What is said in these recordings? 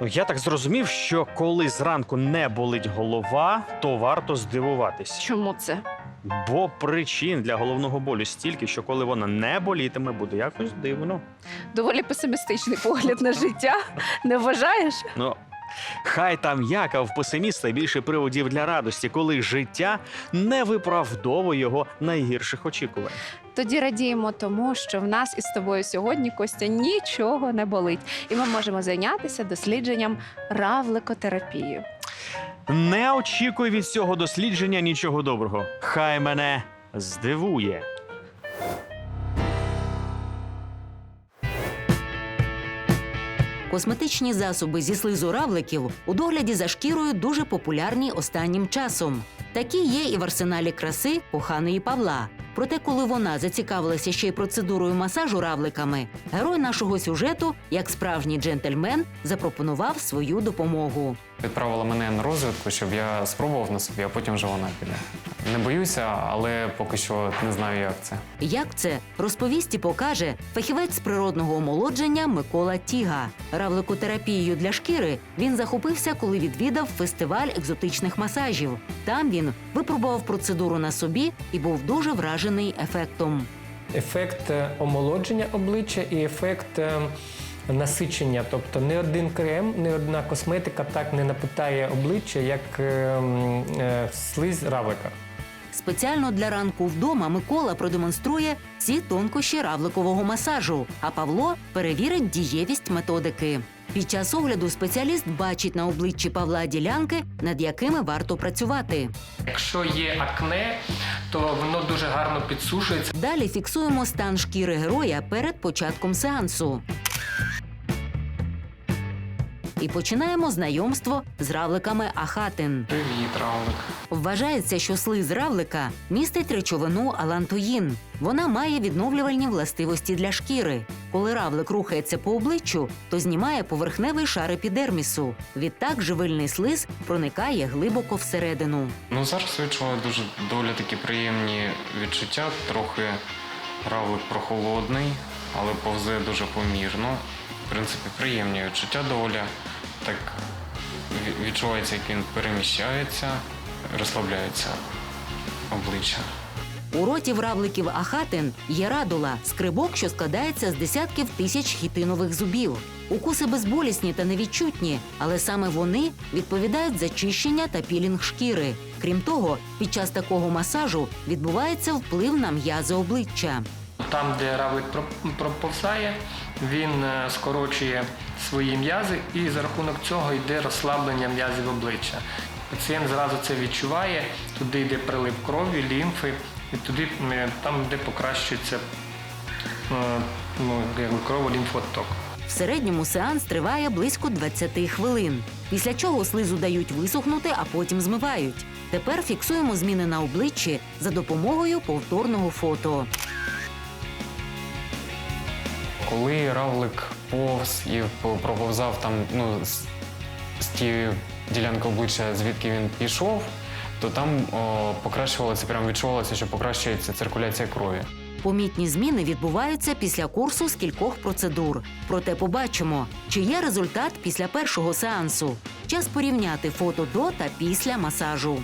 Ну, Я так зрозумів, що коли зранку не болить голова, то варто здивуватись. Чому це? Бо причин для головного болю стільки, що коли вона не болітиме, буде якось дивно. Доволі песимістичний погляд на життя. Не вважаєш? Ну, хай там як, а в песиміста більше приводів для радості, коли життя не виправдовує його найгірших очікувань. Тоді радіємо тому, що в нас із тобою сьогодні Костя нічого не болить, і ми можемо зайнятися дослідженням равликотерапією. Не очікуй від цього дослідження нічого доброго. Хай мене здивує. Косметичні засоби зі слизу равликів у догляді за шкірою дуже популярні останнім часом. Такі є і в арсеналі краси коханої Павла. Проте, коли вона зацікавилася ще й процедурою масажу равликами, герой нашого сюжету, як справжній джентльмен, запропонував свою допомогу. Відправила мене на розвідку, щоб я спробував на собі, а потім вже вона піде. Не боюся, але поки що не знаю, як це. Як це розповість і покаже фахівець з природного омолодження Микола Тіга. Равликотерапією для шкіри він захопився, коли відвідав фестиваль екзотичних масажів. Там він випробував процедуру на собі і був дуже вражений ефектом. ефект е, омолодження обличчя і ефект е, насичення. Тобто не один крем, не одна косметика так не напитає обличчя, як е, м, е, слизь равлика. Спеціально для ранку вдома Микола продемонструє всі тонкощі равликового масажу, а Павло перевірить дієвість методики. Під час огляду спеціаліст бачить на обличчі Павла ділянки, над якими варто працювати. Якщо є акне, то воно дуже гарно підсушується. Далі фіксуємо стан шкіри героя перед початком сеансу. І починаємо знайомство з равликами Ахатин. Привіт, Равлик. Вважається, що слиз равлика містить речовину алантоїн. Вона має відновлювальні властивості для шкіри. Коли равлик рухається по обличчю, то знімає поверхневий шар епідермісу. Відтак живильний слиз проникає глибоко всередину. Ну зараз відчуваю дуже доволі такі приємні відчуття. Трохи равлик прохолодний, але повзе дуже помірно. Принципі, приємні відчуття доволі. Так відчувається, як він переміщається, розслабляється обличчя. У роті в равликів Ахатин є радула скрибок, що складається з десятків тисяч хітинових зубів. Укуси безболісні та невідчутні, але саме вони відповідають за чищення та пілінг шкіри. Крім того, під час такого масажу відбувається вплив на м'язи обличчя. Там, де равлик про- проповзає, він е, скорочує свої м'язи, і за рахунок цього йде розслаблення м'язів обличчя. Пацієнт зразу це відчуває, туди йде прилив крові, лімфи, і туди е, там, де покращується е, ну, крово-лімфоток. В середньому сеанс триває близько 20 хвилин. Після чого слизу дають висохнути, а потім змивають. Тепер фіксуємо зміни на обличчі за допомогою повторного фото. Коли равлик повз і по- проповзав там, ну, з, з тієї ділянки обличчя, звідки він пішов, то там о, покращувалося, прям відчувалося, що покращується циркуляція крові. Помітні зміни відбуваються після курсу з кількох процедур. Проте побачимо, чи є результат після першого сеансу. Час порівняти фото до та після масажу.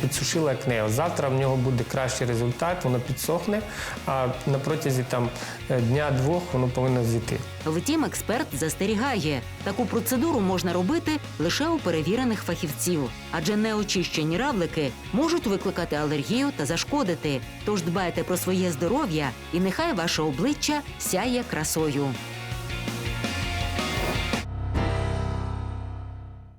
Підсушили акне. Завтра в нього буде кращий результат, воно підсохне, а на протязі там е, дня-двох воно повинно зійти. Втім, експерт застерігає, таку процедуру можна робити лише у перевірених фахівців, адже неочищені равлики можуть викликати алергію та зашкодити. Тож дбайте про своє здоров'я і нехай ваше обличчя сяє красою.